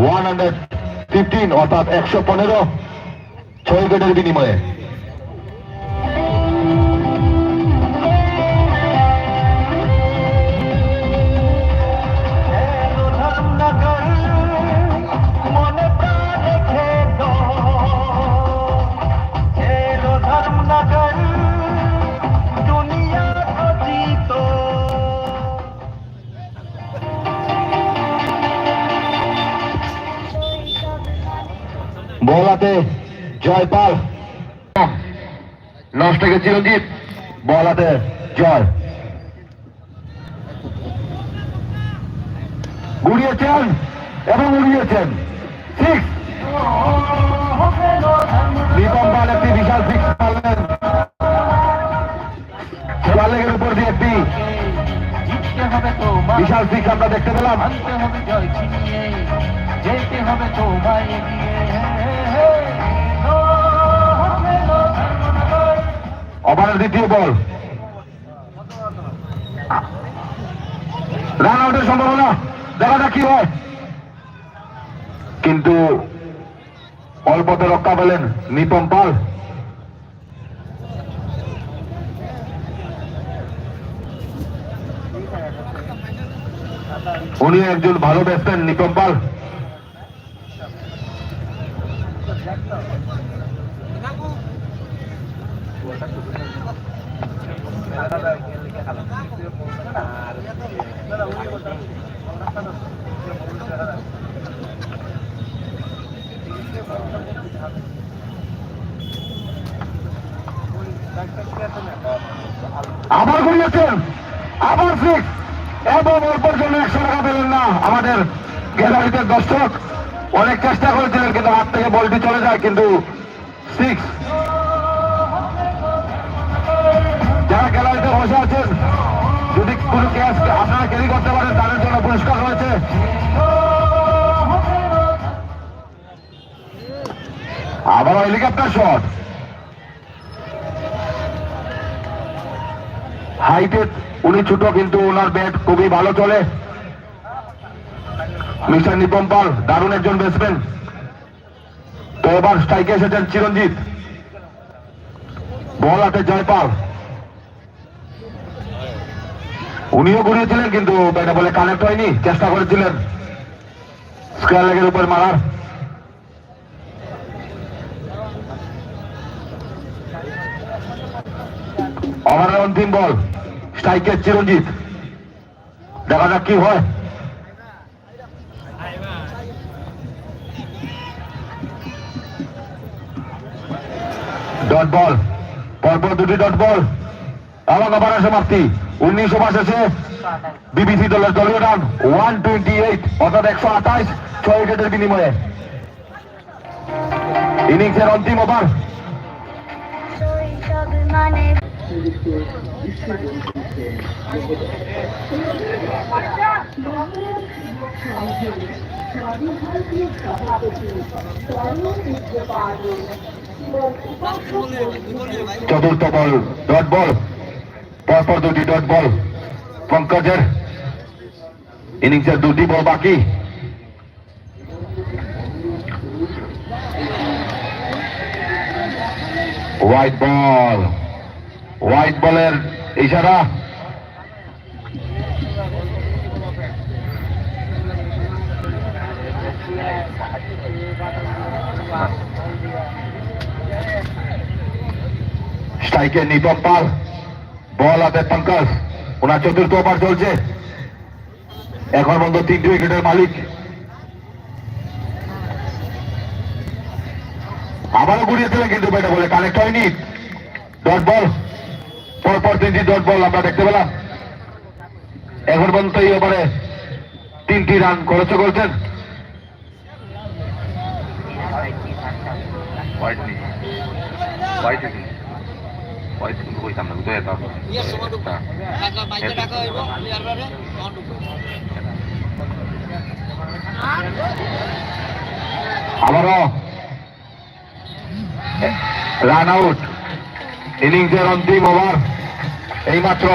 One hundred fifteen অর্থাৎ একশো পনেরো ছয় উইকেটের বিনিময়ে। বল হাতে জয়পাল নষ্ট থেকে চিরঞ্জিত বল হাতে জয়। গুড়িয়েছেন এবং উড়িয়েছেন। একটি বিশাল সিক্স খেলার লেগের উপর দিয়ে একটি বিশাল সিক্স আমরা দেখতে পেলাম। হবে যেতে এগিয়ে। কিন্তু অল্পতে রক্ষা পেলেন নিপম পাল। উনি একজন ভালো ব্যাটসম্যান নিপম পাল। আবার ঘুরিয়েছেন আবার সিক্স এবং অল্পের জন্য একশো টাকা পেলেন না আমাদের গ্যালারিতে দর্শক। অনেক চেষ্টা করেছিলেন, কিন্তু হাত থেকে বলটি চলে যায়, কিন্তু সিক্স যারা গ্যালারিতে বসে আছেন, যদি কোনো ক্যাশ আপনারা ক্যারি করতে পারেন, তাদের জন্য পুরস্কার রয়েছে। আবার হেলিকপ্টার শট হাইটে উনি ছোট, কিন্তু ওনার ব্যাট খুবই ভালো চলে। মিস্টার নিপম পাল দারুণ একজন ব্যাটসম্যান তো এবার স্ট্রাইকে এসেছেন চিরঞ্জিত। বল হাতে জয়পাল উনিও ঘুরিয়েছিলেন, কিন্তু ব্যাটে বলে কানেক্ট হয়নি, চেষ্টা করেছিলেন। স্কোয়ার লেগের উপর মারার। ওভারের অন্তিম বল। স্ট্রাইকের চিরঞ্জিত। দেখা যাক কি হয়। ডট বল পরপর দুটি ডট বল এবং ওভারের সমাপ্তি উনিশ ওভার শেষে বিবিসি দলের দলীয় রান ওয়ান টোয়েন্টি এইট অর্থাৎ একশো আঠাইশ ছয় উইকেটের বিনিময়ে। ইনিংসের অন্তিম ওভার। শৈশব মানে চতুর্থ বল ডট বল পরপর দুটি ডট বল পঙ্কজের ইনিংসের দুটি বল বাকি হোয়াইট বল হোয়াইট বলের ইশারা স্ট্রাইকে নিপম পাল। বল হাতে পঙ্কজ ওনার চতুর্থ ওভার চলছে। এখন পর্যন্ত তিনটি উইকেটের মালিক। আবারও ঘুরিয়েছিলেন কিন্তু ব্যাটে বলে। কানেক্ট হয়নি। ডট বল পরপর তিনটি ডট বল আমরা দেখতে পেলাম। এখন পর্যন্ত এই ওভারে তিনটি রান খরচ করছেন আবারও রান আউট ইনিংসের অন্তিম ওভার এইমাত্র